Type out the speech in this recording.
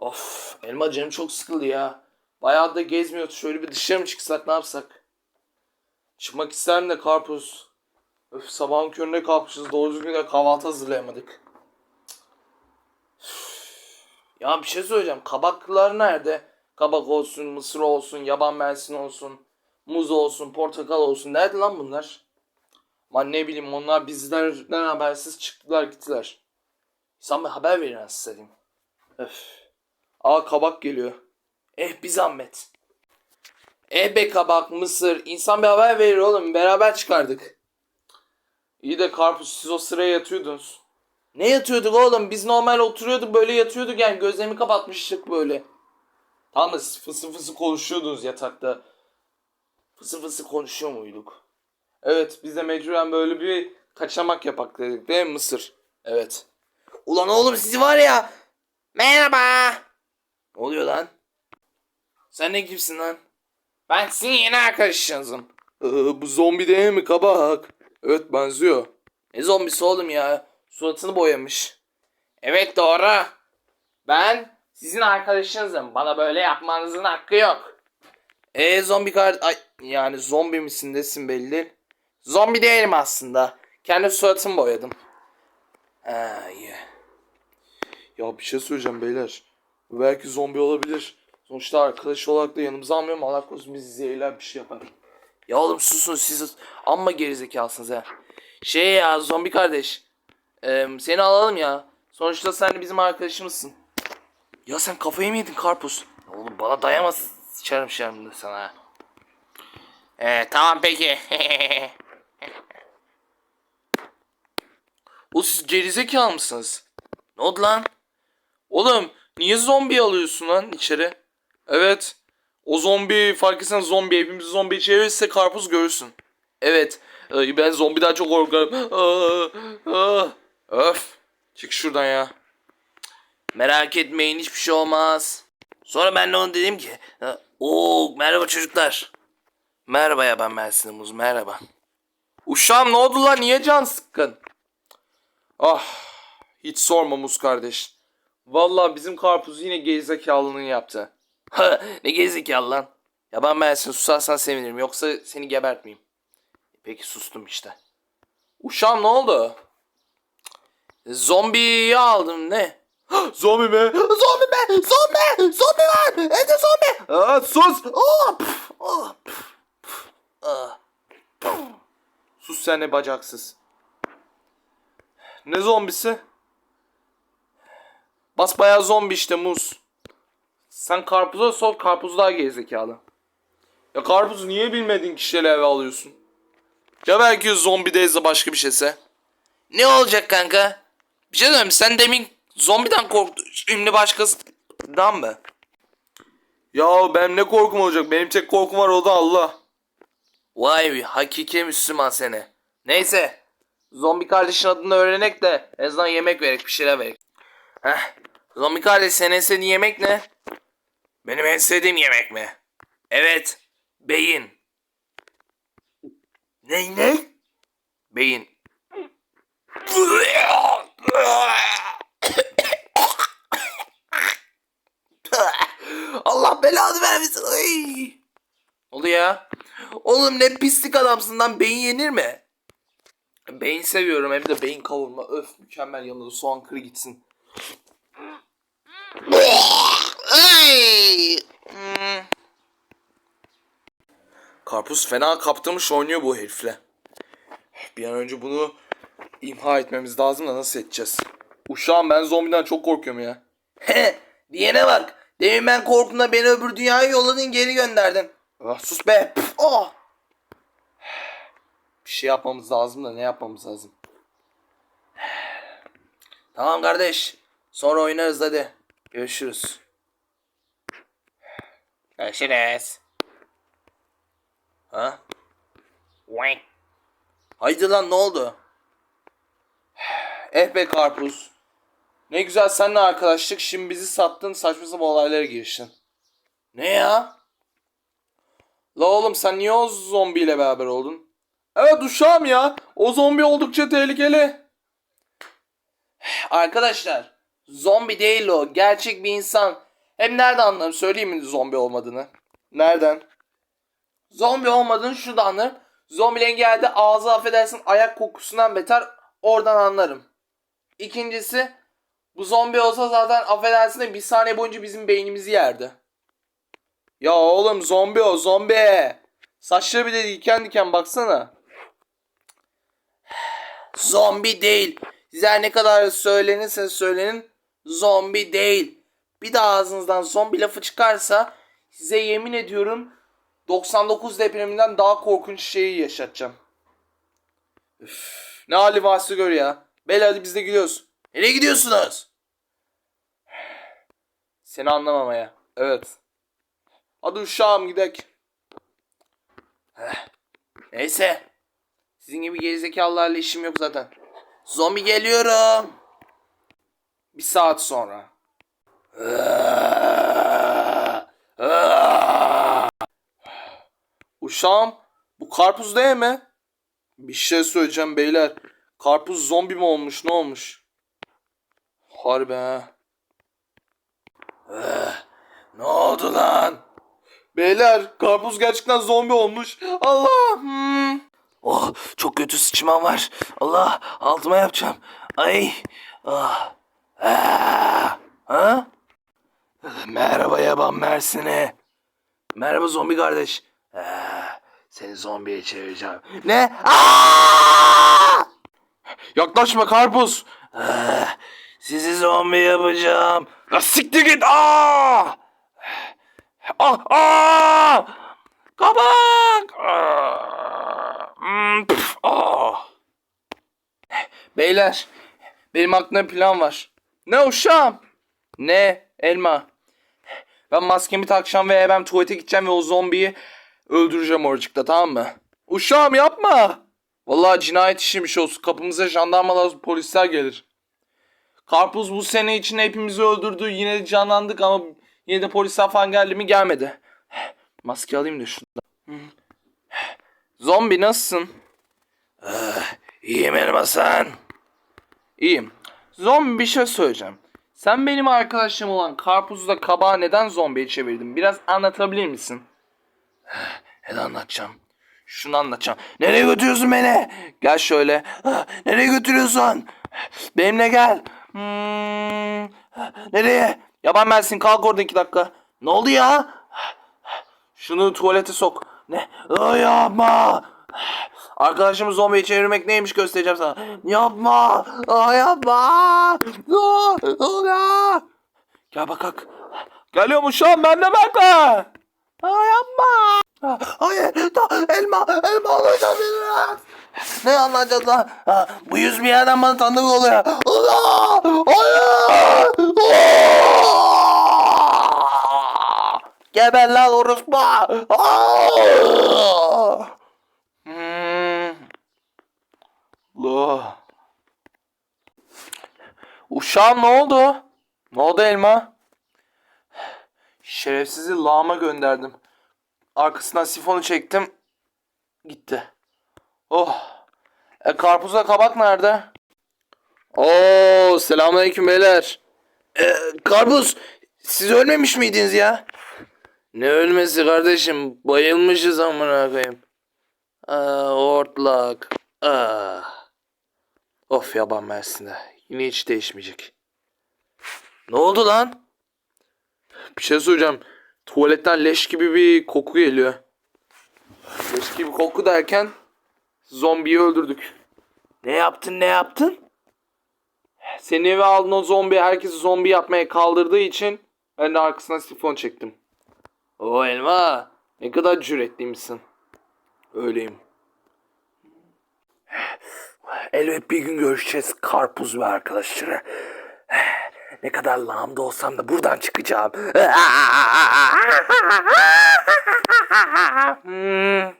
Of elma canım çok sıkıldı ya. Bayağı da gezmiyordu. Şöyle bir dışarı mı çıksak ne yapsak? Çıkmak isterim de karpuz. Öf sabahın köründe kalkmışız. Doğru düzgün de kahvaltı hazırlayamadık. Ya bir şey söyleyeceğim. Kabaklar nerede? Kabak olsun, mısır olsun, yaban mersin olsun, muz olsun, portakal olsun. Nerede lan bunlar? Aman ne bileyim onlar bizlerden habersiz çıktılar gittiler. Sen bir haber verin istedim. Öf. Aa kabak geliyor. Eh bir zahmet. Eh be kabak, mısır. İnsan bir haber verir oğlum. Beraber çıkardık. İyi de karpuz siz o sıraya yatıyordunuz. Ne yatıyorduk oğlum? Biz normal oturuyorduk böyle yatıyorduk yani gözlerimi kapatmıştık böyle. Tamam da fısı fısı konuşuyordunuz yatakta. Fısı fısı konuşuyor muyduk? Evet biz de mecburen böyle bir kaçamak yapak dedik değil mi Mısır? Evet. Ulan oğlum sizi var ya. Merhaba. Ne oluyor lan? Sen ne kimsin lan? Ben sizin yeni arkadaşınızım. Ee, bu zombi değil mi kabak? Evet benziyor. Ne zombisi oğlum ya? Suratını boyamış. Evet doğru. Ben sizin arkadaşınızım. Bana böyle yapmanızın hakkı yok. E zombi kar... Ay, yani zombi misin desin belli değil. Zombi değilim aslında. Kendi suratımı boyadım. İyi. Ya bir şey söyleyeceğim beyler. Belki zombi olabilir. Sonuçta arkadaş olarak da yanımıza almıyorum. Allah korusun bizi zehirler bir şey yapar. Ya oğlum susun siz amma gerizekalısınız ha. Şey ya zombi kardeş. Ee, seni alalım ya. Sonuçta sen bizim arkadaşımızsın. Ya sen kafayı mı yedin karpuz? Oğlum bana dayamaz. Sıçarım şimdi sana. Ee, tamam peki. o siz gerizekalı mısınız? Ne oldu lan? Oğlum niye zombi alıyorsun lan içeri? Evet. O zombi fark etsen zombi hepimiz zombi çevirirse karpuz görürsün. Evet. Ay, ben zombiden çok korkarım. Aa. Öf. Çık şuradan ya. Merak etmeyin hiçbir şey olmaz. Sonra ben de onu dedim ki. Oo merhaba çocuklar. Merhaba ya ben Mersin Muz merhaba. Uşağım ne oldu lan niye can sıkkın? Ah hiç sorma Muz kardeş. Vallahi bizim karpuz yine gerizekalılığını yaptı. Ha ne gerizekalı lan. Ya ben Mersin susarsan sevinirim yoksa seni gebertmeyeyim. Peki sustum işte. Uşağım ne oldu? Zombiyi aldım ne? Zombi mi? Zombi mi? Zombi! Zombi var! Evde zombi! Aa, sus! Aa, pf, aa, pf, pf, aa. Sus sen ne bacaksız. Ne zombisi? Basbayağı zombi işte muz. Sen karpuza sor, karpuz daha gerizekalı. Ya karpuzu niye bilmediğin kişiyle eve alıyorsun? Ya belki zombi değilse başka bir şeyse? Ne olacak kanka? Bir şey söyleyeyim sen demin zombiden korktun. Şimdi başkasından mı? Ya benim ne korkum olacak? Benim tek korkum var o da Allah. Vay be hakiki Müslüman seni. Neyse. Zombi kardeşin adını öğrenek de en azından yemek verek bir şeyler verek. Heh. Zombi kardeş senin en sevdiğin yemek ne? Benim en sevdiğim yemek mi? Evet. Beyin. Ne ne? Beyin. Allah belanı vermesin. Ay. Oldu ya? Oğlum ne pislik adamsın lan beyin yenir mi? Beyin seviyorum hem de beyin kavurma. Öf mükemmel yanında soğan kırı gitsin. Ay. Hmm. Karpuz fena kaptırmış oynuyor bu herifle. Bir an önce bunu imha etmemiz lazım da nasıl edeceğiz? Uşağım ben zombiden çok korkuyorum ya. He diyene bak. Demin ben korkumda beni öbür dünyaya yolladın geri gönderdin. Ah, sus be. Püf, oh. Bir şey yapmamız lazım da ne yapmamız lazım? Tamam kardeş. Sonra oynarız hadi. Görüşürüz. Görüşürüz. Ha? Wank. Haydi lan ne oldu? Eh be karpuz. Ne güzel seninle arkadaşlık şimdi bizi sattın saçma sapan olaylara giriştin. Ne ya? La oğlum sen niye o zombiyle beraber oldun? Evet uşağım ya. O zombi oldukça tehlikeli. Arkadaşlar zombi değil o. Gerçek bir insan. Hem nereden anlarım söyleyeyim mi zombi olmadığını? Nereden? Zombi olmadığını şurada anlarım. Zombilerin geldi ağzı affedersin ayak kokusundan beter oradan anlarım. İkincisi bu zombi olsa zaten affedersin de bir saniye boyunca bizim beynimizi yerdi. Ya oğlum zombi o zombi. Saçları bile diken diken baksana. Zombi değil. Size ne kadar söylenirseniz söylenin zombi değil. Bir daha ağzınızdan zombi lafı çıkarsa size yemin ediyorum 99 depreminden daha korkunç şeyi yaşatacağım. Üf, ne hali varsa gör ya. Beyler hadi biz de gidiyoruz. Nereye gidiyorsunuz? Seni anlamamaya. Evet. Hadi uşağım gidek. Neyse. Sizin gibi gerizekalılarla işim yok zaten. Zombi geliyorum. Bir saat sonra. Uşağım bu karpuz değil mi? Bir şey söyleyeceğim beyler. Karpuz zombi mi olmuş ne olmuş? Harbi ha. Eh, ne oldu lan? Beyler karpuz gerçekten zombi olmuş. Allah. hmm. Oh çok kötü sıçmam var. Allah altıma yapacağım. Ay. Ah. Ah. Ha? Merhaba yaban Mersin'i. Merhaba zombi kardeş. Ah, seni zombiye çevireceğim. Ne? Aa! Yaklaşma karpuz. Ah, sizi zombi yapacağım. La siktir git. Aa! Ah! Ah! Kabak! Ah! Hmm, ah! Beyler, benim aklımda plan var. Ne uşağım? Ne? Elma. Ben maskemi takacağım ve ben tuvalete gideceğim ve o zombiyi öldüreceğim oracıkta tamam mı? Uşağım yapma. Vallahi cinayet işiymiş olsun. Kapımıza jandarmalar, polisler gelir. Karpuz bu sene içinde hepimizi öldürdü. Yine de canlandık ama yine de polisler falan geldi mi gelmedi. Maske alayım da şuradan. Hı. Zombi nasılsın? iyiyim Elma sen. İyiyim. Zombi bir şey söyleyeceğim. Sen benim arkadaşım olan karpuzla kabağı neden zombiye çevirdin? Biraz anlatabilir misin? Ne anlatacağım? Şunu anlatacağım. Nereye götürüyorsun beni? Gel şöyle. Nereye götürüyorsun? Benimle gel. Hmm, Nereye? Yaban Mersin kalk orada iki dakika. Ne oldu ya? Şunu tuvalete sok. Ne? Ay yapma. Arkadaşımı zombiye çevirmek neymiş göstereceğim sana. Yapma. Ay yapma. Aa, aa. Gel bak kalk. Geliyormuş şu an ben de bekle. Ay yapma. Hayır. Elma. Elma alacağım. Ne anlayacağız lan? Ha, bu yüz bir yerden bana tanıdık oluyor. Allah! Hayır! Aa! Geber lan orospu! Hmm. Allah. Uşağım ne oldu? Ne oldu elma? Şerefsizi lağıma gönderdim. Arkasından sifonu çektim. Gitti. Oh. E karpuzla kabak nerede? Oo selamünaleyküm beyler. E, karpuz siz ölmemiş miydiniz ya? Ne ölmesi kardeşim? Bayılmışız amına koyayım. Aa, ortlak. Aa. Of yaban Mersin'de. Yine hiç değişmeyecek. Ne oldu lan? Bir şey söyleyeceğim. Tuvaletten leş gibi bir koku geliyor. Leş gibi koku derken zombiyi öldürdük. Ne yaptın ne yaptın? Seni eve aldın o zombi herkesi zombi yapmaya kaldırdığı için ben de arkasına sifon çektim. O elma ne kadar cüretliymişsin. Öyleyim. Elbet bir gün görüşeceğiz karpuz ve arkadaşları. Ne kadar lağımda olsam da buradan çıkacağım. Hmm.